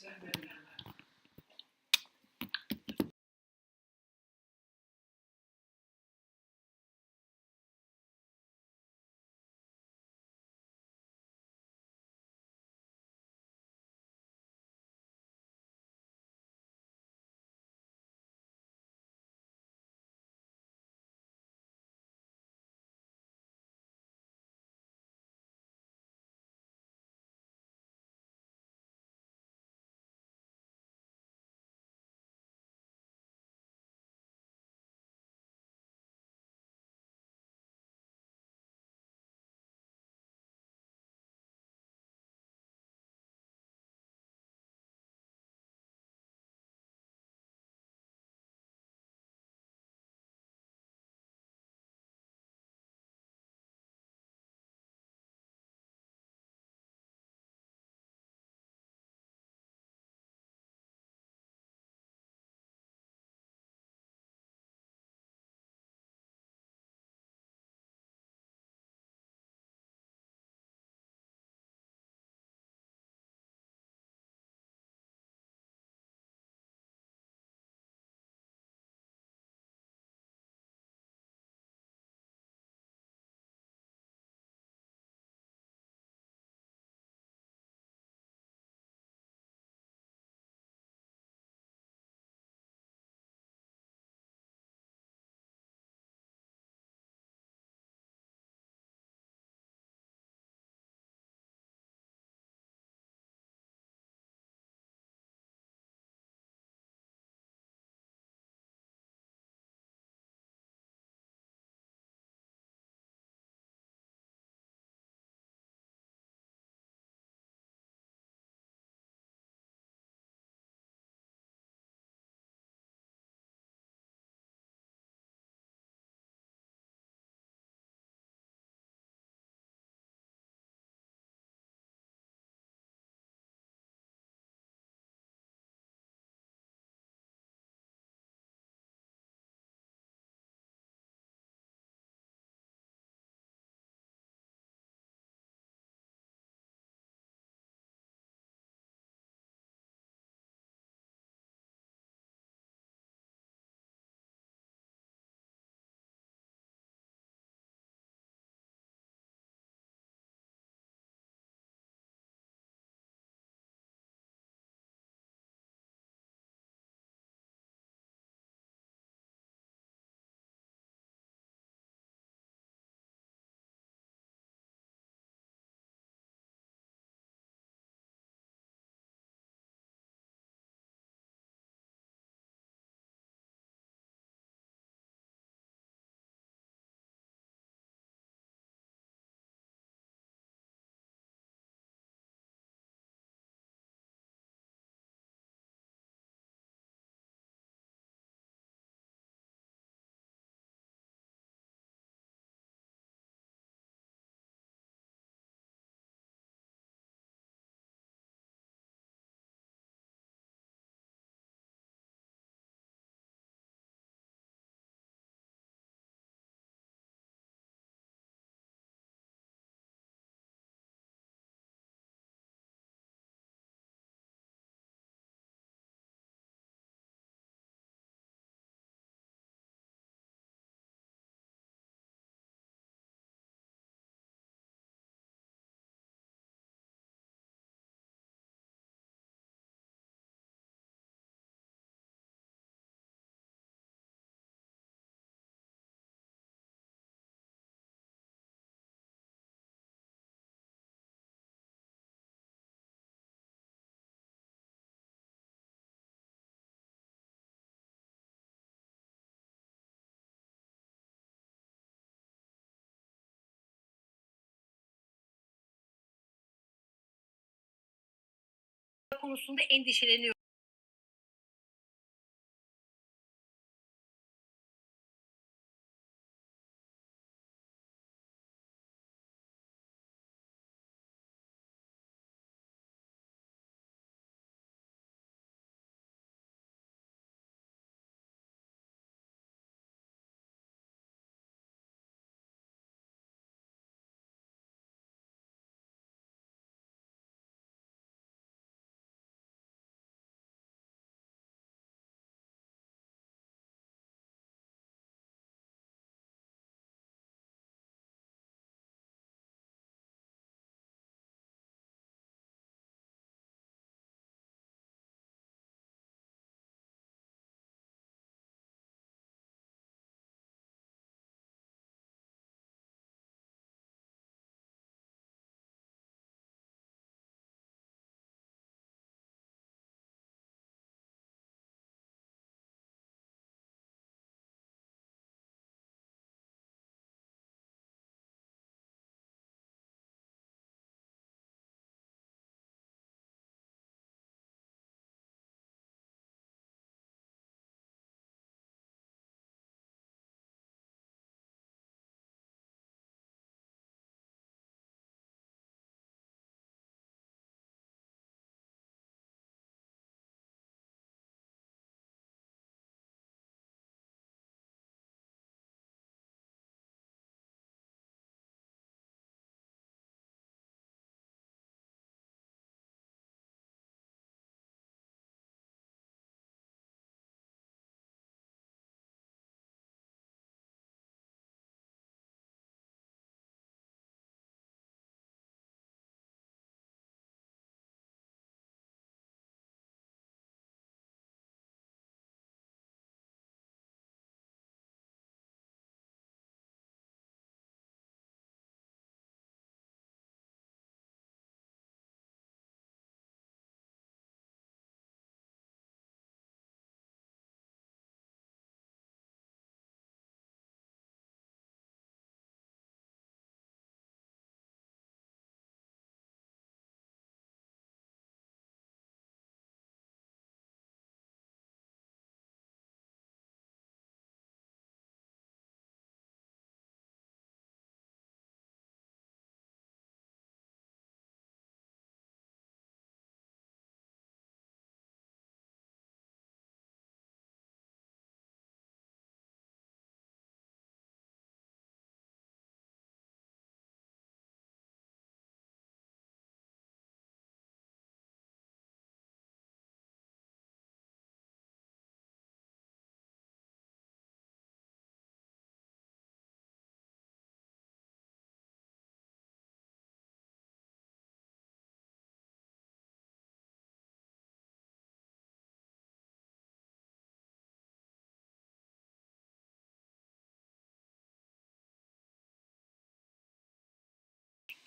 Sen konusunda endişeleniyorum.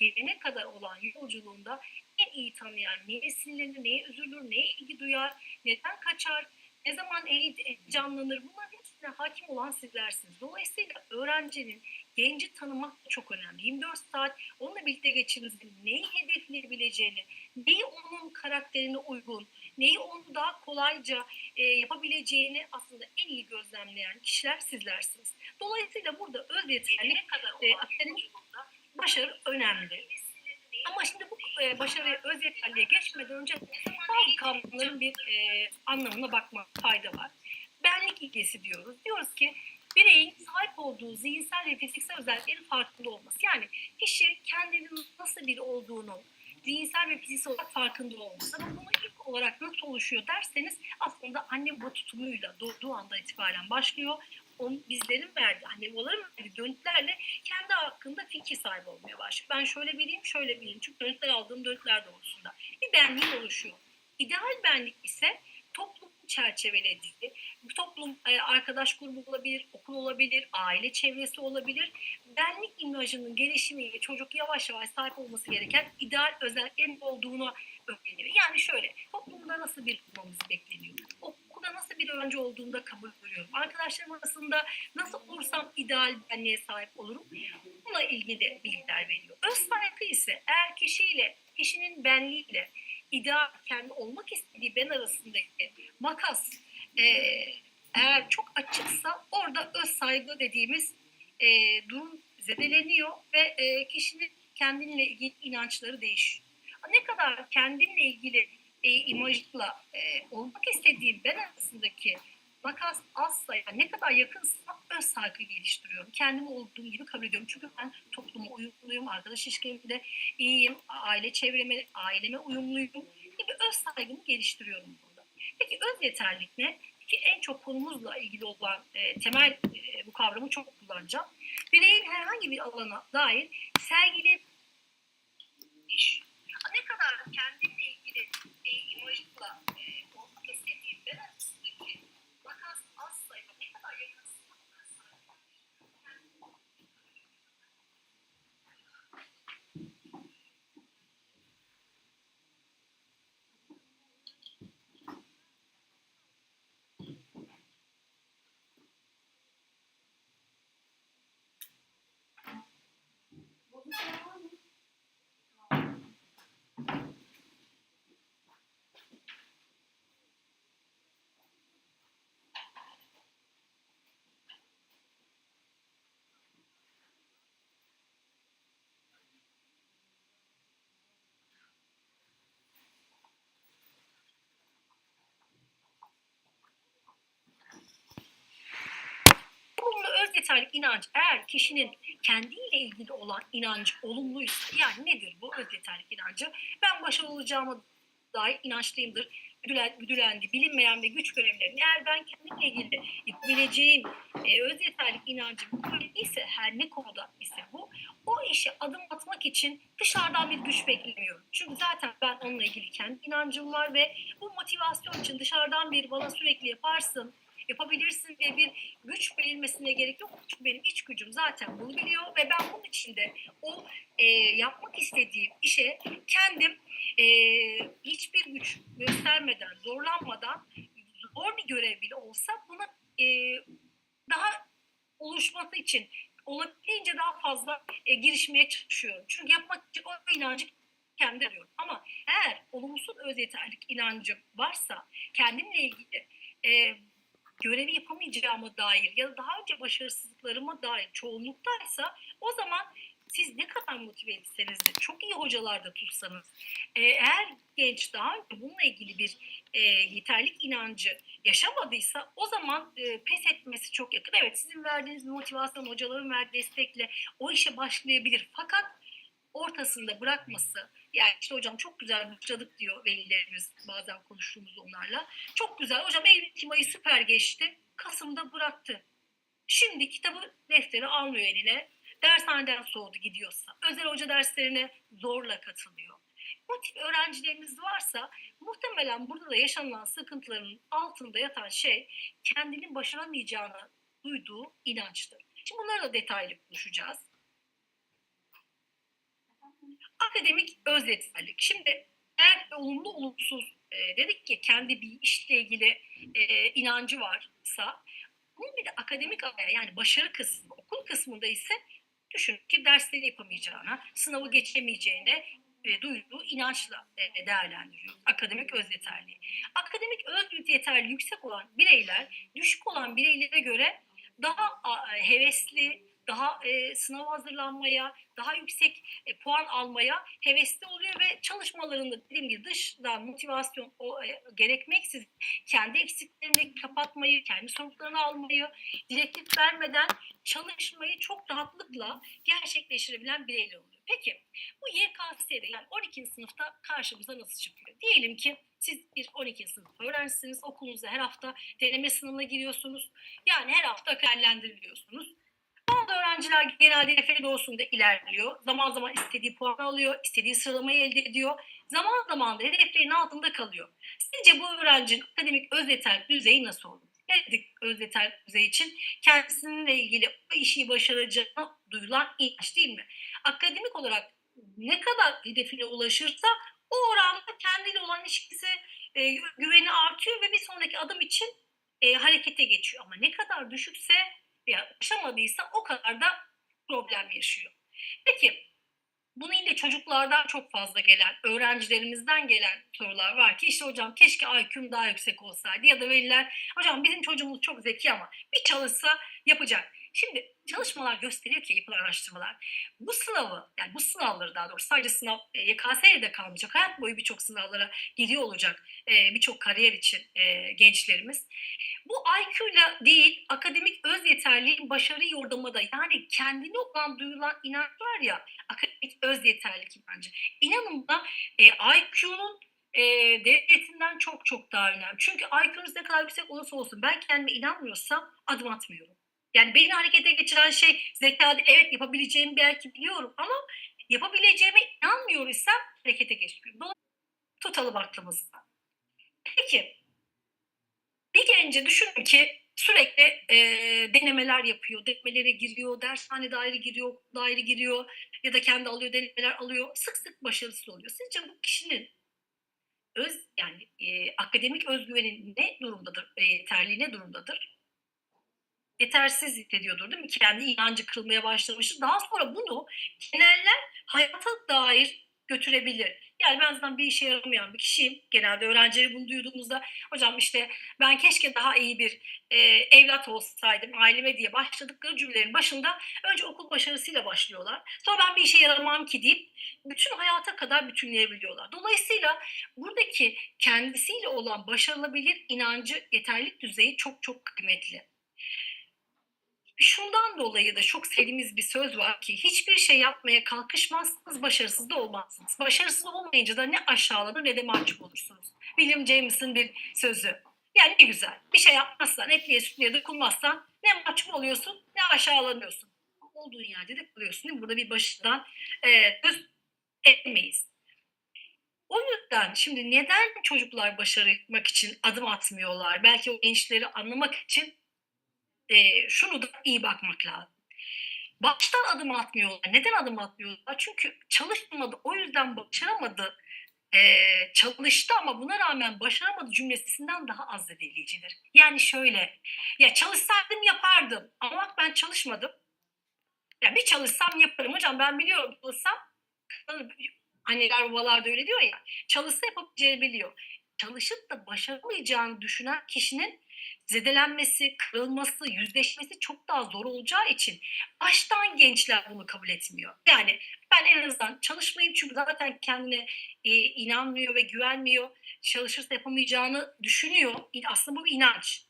Gelene kadar olan yolculuğunda en iyi tanıyan, neye sinirlenir, neye üzülür, neye ilgi duyar, neden kaçar, ne zaman heyecanlanır bunların hepsine hakim olan sizlersiniz. Dolayısıyla öğrencinin genci tanımak çok önemli. 24 saat onunla birlikte geçirdiğiniz neyi hedefleyebileceğini, neyi onun karakterine uygun, neyi onu daha kolayca e, yapabileceğini aslında en iyi gözlemleyen kişiler sizlersiniz. Dolayısıyla burada öz yeterlilik e, akademik başarı önemli. Ama şimdi bu e, başarıya öz yeterliğe geçmeden önce bazı kavramların bir e, anlamına bakma fayda var. Benlik ilgesi diyoruz. Diyoruz ki bireyin sahip olduğu zihinsel ve fiziksel özelliklerin farkında olması. Yani kişi kendinin nasıl biri olduğunu zihinsel ve fiziksel olarak farkında olması. Ama bunu ilk olarak nasıl oluşuyor derseniz aslında anne baba tutumuyla doğduğu anda itibaren başlıyor. Onun bizlerin verdiği, anne babaların verdiği dönütlerle kendi hakkında fikir sahibi olmaya başlıyor. Ben şöyle biriyim, şöyle biriyim. Çünkü dönütler aldığım dönütler doğrultusunda. Bir benliğim oluşuyor. İdeal benlik ise toplum çerçevelediği, bu toplum e, arkadaş grubu olabilir, okul olabilir, aile çevresi olabilir. Benlik imajının gelişimiyle çocuk yavaş yavaş sahip olması gereken ideal özelliklerin olduğunu öğreniyor. Yani şöyle, toplumda nasıl bir olmamız bekleniyor? Okulda nasıl bir öğrenci olduğunda kabul görüyorum? Arkadaşlarım arasında nasıl olursam ideal benliğe sahip olurum? Bununla ilgili bilgiler veriyor. Öz saygı ise eğer kişiyle, kişinin benliğiyle ideal kendi olmak istediği ben arasındaki makas e, eğer çok açıksa orada öz saygı dediğimiz e, durum zedeleniyor ve e, kişinin kendinle ilgili inançları değişiyor. Ne kadar kendinle ilgili e, imajla e, olmak istediğim ben arasındaki makas azsa yani ne kadar yakınsa öz saygı geliştiriyorum. Kendimi olduğum gibi kabul ediyorum. Çünkü ben topluma uyumluyum, arkadaş ilişkilerimde iyiyim, aile çevreme, aileme uyumluyum gibi öz saygımı geliştiriyorum burada. Peki öz yeterlilik ne? Ki en çok konumuzla ilgili olan e, temel e, bu kavramı çok kullanacağım. Bireyin herhangi bir alana dair sergili ne kadar kendinle ilgili e, imajla e, olmak istediğim ben arasındaki makas azsa ya ne kadar yakınsın Yeterlik inanç eğer kişinin kendiyle ilgili olan inancı olumluysa yani nedir bu öz yeterlik inancı? Ben başarılı olacağıma dair inançlıyımdır. Güdülen, güdülendi, bilinmeyen ve güç görevlerini eğer ben kendimle ilgili yapabileceğim e, öz yeterlik inancım ise her ne konuda ise bu o işe adım atmak için dışarıdan bir güç beklemiyorum. Çünkü zaten ben onunla ilgili kendi inancım var ve bu motivasyon için dışarıdan bir bana sürekli yaparsın, yapabilirsin diye bir güç verilmesine gerek yok. Çünkü benim iç gücüm zaten bunu biliyor ve ben bunun içinde o e, yapmak istediğim işe kendim e, hiçbir güç göstermeden, zorlanmadan zor bir görev bile olsa buna e, daha oluşması için olabildiğince daha fazla e, girişmeye çalışıyorum. Çünkü yapmak için o inancı kendi arıyorum. Ama eğer olumsuz öz yeterlik inancım varsa kendimle ilgili e, görevi yapamayacağıma dair ya da daha önce başarısızlıklarıma dair çoğunluktaysa o zaman siz ne kadar motive etseniz de çok iyi hocalar da tutsanız e, eğer genç daha önce bununla ilgili bir e, yeterlik inancı yaşamadıysa o zaman e, pes etmesi çok yakın. Evet sizin verdiğiniz motivasyon hocaların verdiği destekle o işe başlayabilir fakat ortasında bırakması yani işte hocam çok güzel başladık diyor velilerimiz bazen konuştuğumuz onlarla. Çok güzel hocam Eylül ayı süper geçti. Kasım'da bıraktı. Şimdi kitabı defteri almıyor eline. Dershaneden soğudu gidiyorsa. Özel hoca derslerine zorla katılıyor. Bu tip öğrencilerimiz varsa muhtemelen burada da yaşanılan sıkıntıların altında yatan şey kendini başaramayacağını duyduğu inançtır. Şimdi bunları da detaylı konuşacağız. Akademik öz yeterlilik. Şimdi eğer olumlu olumsuz e, dedik ki kendi bir işle ilgili e, inancı varsa bunun bir de akademik ayağı yani başarı kısmı, okul kısmında ise düşün ki dersleri yapamayacağına, sınavı geçemeyeceğine e, duyduğu inançla e, değerlendiriyor. Akademik öz yeterliği. Akademik öz yeterliği yüksek olan bireyler düşük olan bireylere göre daha hevesli, daha e, sınav hazırlanmaya, daha yüksek e, puan almaya hevesli oluyor ve çalışmalarında dediğim gibi dışdan motivasyon o, e, gerekmeksizin kendi eksiklerini kapatmayı, kendi sorumluluklarını almayı, direktif vermeden çalışmayı çok rahatlıkla gerçekleştirebilen bireyler oluyor. Peki bu YKS'de yani 12. sınıfta karşımıza nasıl çıkıyor? Diyelim ki siz bir 12. sınıf öğrencisiniz, okulunuzda her hafta deneme sınavına giriyorsunuz. Yani her hafta değerlendiriliyorsunuz. Bazı öğrenciler genelde nefret doğusunda ilerliyor. Zaman zaman istediği puan alıyor, istediği sıralamayı elde ediyor. Zaman zaman da hedeflerin altında kalıyor. Sizce bu öğrencinin akademik öz yeterlilik düzeyi nasıl olur? Ne dedik öz yeterlilik düzeyi için? Kendisininle ilgili o işi başaracağına duyulan inanç değil mi? Akademik olarak ne kadar hedefine ulaşırsa o oranda kendiyle olan ilişkisi, e, güveni artıyor ve bir sonraki adım için e, harekete geçiyor. Ama ne kadar düşükse veya ulaşamadıysa o kadar da problem yaşıyor. Peki bunu yine çocuklardan çok fazla gelen, öğrencilerimizden gelen sorular var ki işte hocam keşke IQ'm daha yüksek olsaydı ya da veliler hocam bizim çocuğumuz çok zeki ama bir çalışsa yapacak. Şimdi çalışmalar gösteriyor ki yapılan araştırmalar bu sınavı yani bu sınavları daha doğrusu sadece sınav e, YKS'ye de kalmayacak hayat boyu birçok sınavlara giriyor olacak e, birçok kariyer için e, gençlerimiz. Bu IQ ile değil akademik öz yeterliğin başarı yordamada yani kendine olan duyulan inanç var ya akademik öz yeterlilik inancı. İnanın buna e, IQ'nun e, derecesinden çok çok daha önemli. Çünkü IQ'nuz ne kadar yüksek olursa olsun ben kendime inanmıyorsam adım atmıyorum. Yani beni harekete geçiren şey zekada evet yapabileceğimi belki biliyorum ama yapabileceğime inanmıyor isem harekete geçmiyorum. Dolayısıyla tutalım aklımızda. Peki bir gence düşünün ki sürekli e, denemeler yapıyor, denemelere giriyor, dershane daire giriyor, daire giriyor ya da kendi alıyor, denemeler alıyor. Sık sık başarısız oluyor. Sizce bu kişinin öz yani e, akademik özgüveni ne durumdadır, e, yeterli ne durumdadır? Yetersiz hissediyordur değil mi? Kendi inancı kırılmaya başlamıştır. Daha sonra bunu geneller hayata dair götürebilir. Yani ben azından bir işe yaramayan bir kişiyim. Genelde öğrencileri bunu duyduğumuzda hocam işte ben keşke daha iyi bir e, evlat olsaydım aileme diye başladıkları cümlelerin başında önce okul başarısıyla başlıyorlar. Sonra ben bir işe yaramam ki deyip bütün hayata kadar bütünleyebiliyorlar. Dolayısıyla buradaki kendisiyle olan başarılabilir inancı, yeterlik düzeyi çok çok kıymetli şundan dolayı da çok sevdiğimiz bir söz var ki hiçbir şey yapmaya kalkışmazsanız başarısız da olmazsınız. Başarısız olmayınca da ne aşağılanır ne de mahcup olursunuz. William James'in bir sözü. Yani ne güzel. Bir şey yapmazsan, etliye sütlüye dokunmazsan ne mahcup oluyorsun ne aşağılanıyorsun. Olduğun yerde de kalıyorsun. Değil mi? Burada bir başından e, söz etmeyiz. O yüzden şimdi neden çocuklar başarmak için adım atmıyorlar? Belki o gençleri anlamak için e, şunu da iyi bakmak lazım. Baştan adım atmıyorlar. Neden adım atmıyorlar? Çünkü çalışmadı. O yüzden başaramadı. E, çalıştı ama buna rağmen başaramadı cümlesinden daha az zedeleyicidir. Yani şöyle, ya çalışsaydım yapardım ama bak ben çalışmadım. Ya bir çalışsam yaparım hocam ben biliyorum çalışsam anneler babalar da öyle diyor ya çalışsa yapabileceğini biliyor. Çalışıp da başaramayacağını düşünen kişinin zedelenmesi, kırılması, yüzleşmesi çok daha zor olacağı için baştan gençler bunu kabul etmiyor. Yani ben en azından çalışmayayım çünkü zaten kendine e, inanmıyor ve güvenmiyor. Çalışırsa yapamayacağını düşünüyor. Aslında bu bir inanç.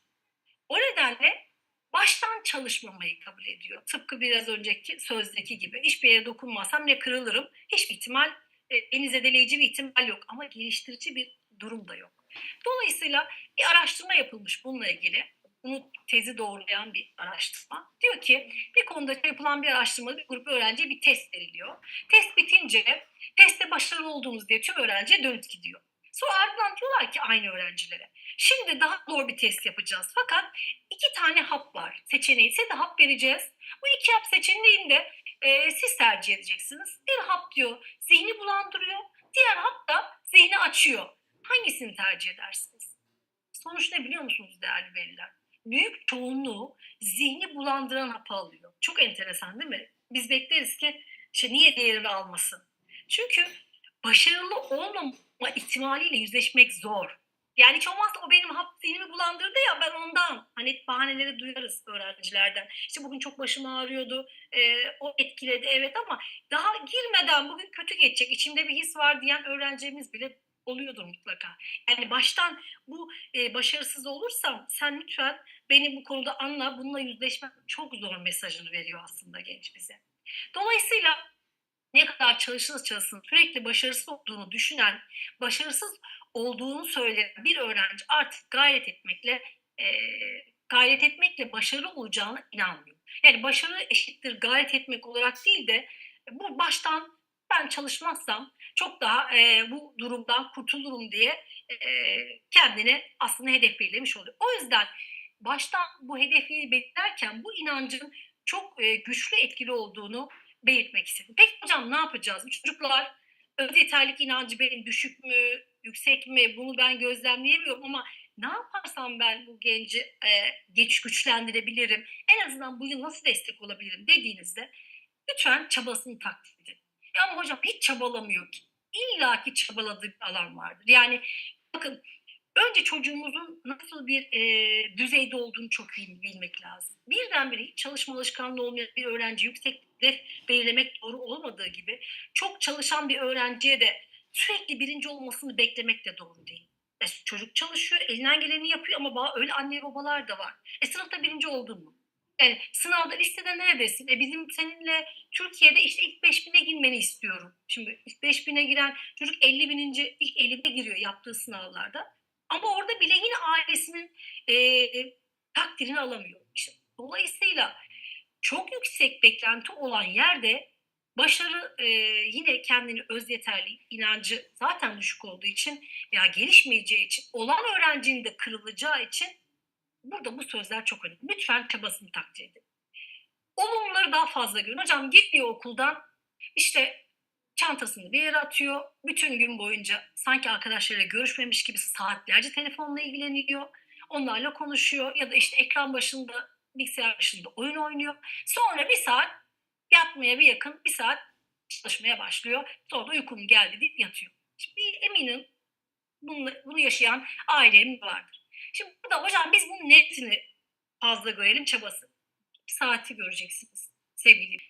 O nedenle baştan çalışmamayı kabul ediyor. Tıpkı biraz önceki sözdeki gibi. Hiçbir yere dokunmazsam ne kırılırım. Hiçbir ihtimal, e, beni zedeleyici bir ihtimal yok. Ama geliştirici bir durum da yok. Dolayısıyla bir araştırma yapılmış bununla ilgili. Bunu tezi doğrulayan bir araştırma. Diyor ki bir konuda yapılan bir araştırmada bir grup öğrenciye bir test veriliyor. Test bitince testte başarılı olduğunuz diye tüm öğrenciye dönüt gidiyor. Sonra ardından diyorlar ki aynı öğrencilere. Şimdi daha zor bir test yapacağız. Fakat iki tane hap var seçeneği. Size de hap vereceğiz. Bu iki hap seçeneğinde e, siz tercih edeceksiniz. Bir hap diyor zihni bulandırıyor, diğer hap da zihni açıyor. Hangisini tercih edersiniz? Sonuç ne biliyor musunuz değerli veliler? Büyük çoğunluğu zihni bulandıran hapı alıyor. Çok enteresan değil mi? Biz bekleriz ki işte niye diğerini almasın? Çünkü başarılı olmama ihtimaliyle yüzleşmek zor. Yani hiç olmazsa o benim hap zihnimi bulandırdı ya ben ondan. Hani bahaneleri duyarız öğrencilerden. İşte bugün çok başım ağrıyordu. e, o etkiledi evet ama daha girmeden bugün kötü geçecek. içimde bir his var diyen öğrencimiz bile oluyordur mutlaka. Yani baştan bu e, başarısız olursam sen lütfen beni bu konuda anla bununla yüzleşmek çok zor mesajını veriyor aslında genç bize. Dolayısıyla ne kadar çalışırsa çalışsın sürekli başarısız olduğunu düşünen, başarısız olduğunu söyleyen bir öğrenci artık gayret etmekle e, gayret etmekle başarılı olacağına inanmıyor. Yani başarı eşittir gayret etmek olarak değil de bu baştan ben çalışmazsam çok daha e, bu durumdan kurtulurum diye e, kendine aslında hedef belirlemiş oluyor. O yüzden baştan bu hedefi belirlerken bu inancın çok e, güçlü etkili olduğunu belirtmek istedim. Peki hocam ne yapacağız? Çocuklar öz yeterlik inancı benim düşük mü, yüksek mi bunu ben gözlemleyemiyorum ama ne yaparsam ben bu genci e, geç güçlendirebilirim, en azından bu yıl nasıl destek olabilirim dediğinizde lütfen çabasını takdir edin. Ya ama hocam hiç çabalamıyor ki. İlla ki çabaladığı bir alan vardır. Yani bakın önce çocuğumuzun nasıl bir e, düzeyde olduğunu çok iyi bilmek lazım. Birdenbire hiç çalışma alışkanlığı olmayan bir öğrenci yüksek hedef belirlemek doğru olmadığı gibi çok çalışan bir öğrenciye de sürekli birinci olmasını beklemek de doğru değil. E, çocuk çalışıyor, elinden geleni yapıyor ama öyle anne babalar da var. E sınıfta birinci oldun mu? Yani sınavda listede neredesin? E bizim seninle Türkiye'de işte ilk 5000'e girmeni istiyorum. Şimdi ilk 5000'e giren çocuk 50 bininci, ilk 50'e giriyor yaptığı sınavlarda. Ama orada bile yine ailesinin e, takdirini alamıyor. İşte dolayısıyla çok yüksek beklenti olan yerde başarı e, yine kendini öz yeterli inancı zaten düşük olduğu için veya gelişmeyeceği için olan öğrencinin de kırılacağı için burada bu sözler çok önemli. Lütfen çabasını takdir edin. Olumluları daha fazla görün. Hocam gitmiyor okuldan işte çantasını bir yere atıyor. Bütün gün boyunca sanki arkadaşlarıyla görüşmemiş gibi saatlerce telefonla ilgileniyor. Onlarla konuşuyor ya da işte ekran başında bilgisayar başında oyun oynuyor. Sonra bir saat yatmaya bir yakın bir saat çalışmaya başlıyor. Sonra da uykum geldi deyip yatıyor. Şimdi eminim bunu, bunu yaşayan ailelerin vardır. Şimdi burada hocam biz bunun netini fazla görelim çabası. Bir saati göreceksiniz sevgili.